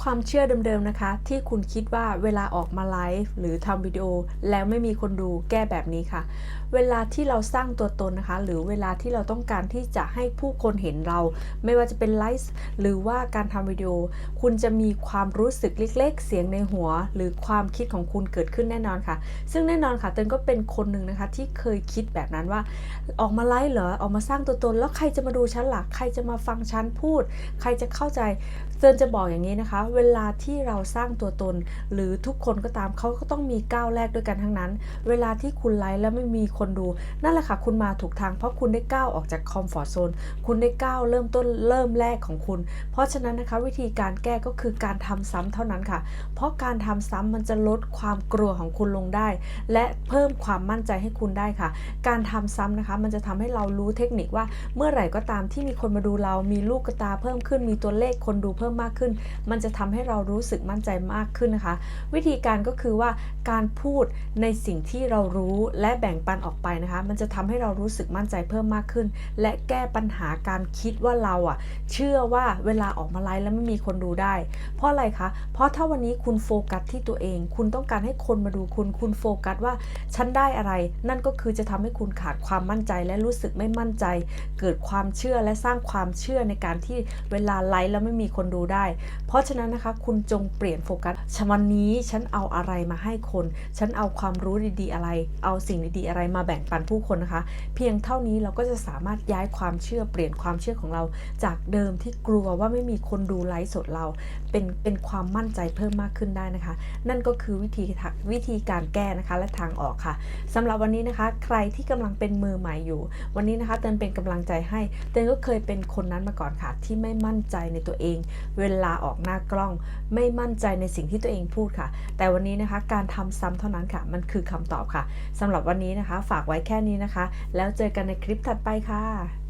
ความเชื่อเดิมๆนะคะ ที่คุณคิดว่าเวลาออกมาไลฟ์หรือทำวิดีโอแล้วไม่มีคนดูแก้แบบนี้ค่ะ เวลาที่เราสร้างตัวตนนะคะ หรือเวลาที่เราต้องการที่จะให้ผู้คนเห็นเรา ไม่ว่าจะเป็นไลฟ์หรือว่าการทำวิดีโอ คุณจะมีความรู้สึกเล็ก ๆ เสียงในหัว หรือความคิดของคุณเกิดขึ้นแน่นอนค่ะ ซึ่งแน่นอนค่ะเตินก็เป็นคนหนึ่งนะคะ ที่เคยคิดแบบนั้นว่า ออกมาไลฟ์เหรอออกมาสร้างตัวตน แล้วใครจะมาดูฉันล่ะใครจะมาฟังฉันพูด ใครจะเข้าใจเตินจะบอกอย่างนี้นะคะเวลาที่เราสร้างตัวตน หรือทุกคนก็ตามเขาก็ต้องมีก้าวแรกด้วยกันทั้งนั้น เวลาที่คุณไลฟ์แล้วไม่มีคนดู นั่นแหละค่ะ คุณมาถูกทาง เพราะคุณได้ก้าวออกจากคอมฟอร์ทโซนคุณได้ก้าวเริ่มต้นเริ่มแรกของคุณ เพราะฉะนั้นนะคะวิธีการแก้ก็คือการทำซ้ำเท่านั้นค่ะ เพราะการทำซ้ำมันจะลดความกลัวของคุณลงได้ และเพิ่มความมั่นใจให้คุณได้ค่ะ การทำซ้ำนะคะ มันจะทำให้เรารู้เทคนิคว่าเมื่อไหร่ก็ตามที่มีคนมาดูเรา มีลูกกระตาเพิ่มขึ้น มีตัวเลขคนดูเพิ่มมากขึ้น มันจะทำให้เรารู้สึกมั่นใจมากขึ้นนะคะ วิธีการก็คือว่าการพูดในสิ่งที่เรารู้และแบ่งปันออกไปนะคะ มันจะทำให้เรารู้สึกมั่นใจเพิ่มมากขึ้น และแก้ปัญหาการคิดว่าเราอะเชื่อว่าเวลาออกมาไลฟ์แล้วไม่มีคนดูได้ เพราะอะไรคะ เพราะถ้าวันนี้คุณโฟกัสที่ตัวเอง คุณต้องการให้คนมาดูคุณ คุณโฟกัสว่าฉันได้อะไร นั่นก็คือจะทำให้คุณขาดความมั่นใจและรู้สึกไม่มั่นใจ เกิดความเชื่อและสร้างความเชื่อในการที่เวลาไลฟ์แล้วไม่มีคนดูได้ เพราะฉะนั้นนะคะ คุณจงเปลี่ยนโฟกัสชวันนี้ฉันเอาอะไรมาให้คน ฉันเอาความรู้ดีๆอะไร เอาสิ่งดีๆอะไรมาแบ่งปันผู้คนนะคะ เพียงเท่านี้เราก็จะสามารถย้ายความเชื่อเปลี่ยนความเชื่อของเรา จากเดิมที่กลัวว่าไม่มีคนดูไลฟ์สดเรา เป็นเป็นความมั่นใจเพิ่มมากขึ้นได้นะคะ นั่นก็คือวิธีทางวิธีการแก้นะคะและทางออกค่ะสำหรับวันนี้นะคะ ใครที่กำลังเป็นมือใหม่อยู่ วันนี้นะคะเตือนเป็นกำลังใจให้เตือนก็เคยเป็นคนนั้นมาก่อนค่ะ ที่ไม่มั่นใจในตัวเอง เวลาออกหน้ากล้อง ไม่มั่นใจในสิ่งที่ตัวเองพูดค่ะ แต่วันนี้นะคะการทำซ้ำเท่านั้นค่ะ มันคือคำตอบค่ะสำหรับวันนี้นะคะ ฝากไว้แค่นี้นะคะ แล้วเจอกันในคลิปถัดไปค่ะ